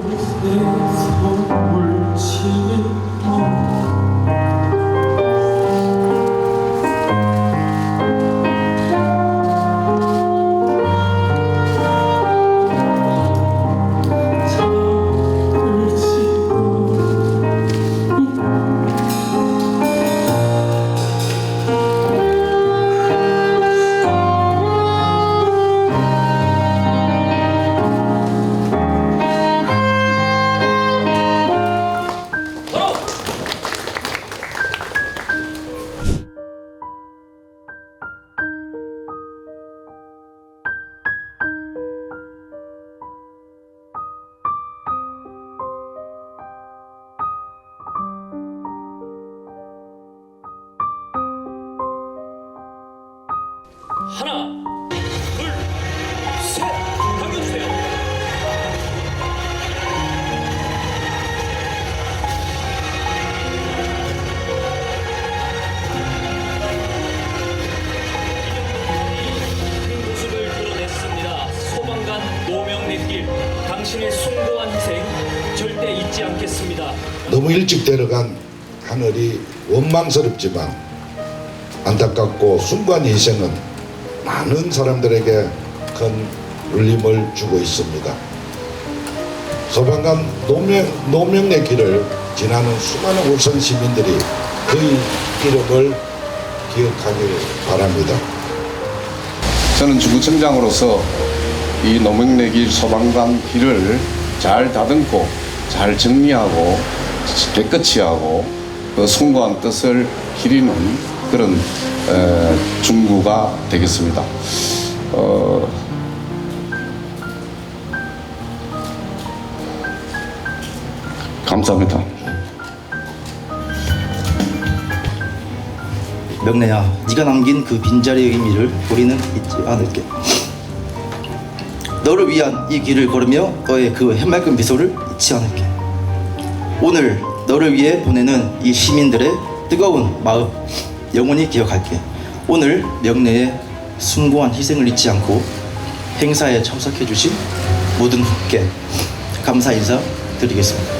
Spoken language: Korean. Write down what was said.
내 손을 치며 하나, 둘, 셋. 당겨주세요. 큰 모습을 드러냈습니다. 소방관 노명래길 당신의 숭고한 희생 절대 잊지 않겠습니다. 너무 일찍 데려간 하늘이 원망스럽지만 안타깝고 순간 희생은 많은 사람들에게 큰 울림을 주고 있습니다. 소방관 노명, 노명의 길을 지나는 수많은 울산 시민들이 그의 이름을 기억하길 바랍니다. 저는 중구청장으로서 이 노명내길 소방관 길을 잘 다듬고 잘 정리하고 깨끗이 하고 그 숭고한 뜻을 기리는 그런 에, 중구가 되겠습니다. 어, 감사합니다. 명래야, 네가 남긴 그 빈자리의 의미를 우리는 잊지 않을게. 너를 위한 이 길을 걸으며 너의 그 해맑은 미소를 잊지 않을게. 오늘 너를 위해 보내는 이 시민들의 뜨거운 마음 영원히 기억할게. 오늘 명래의 숭고한 희생을 잊지 않고 행사에 참석해 주신 모든 분께 감사 인사 드리겠습니다.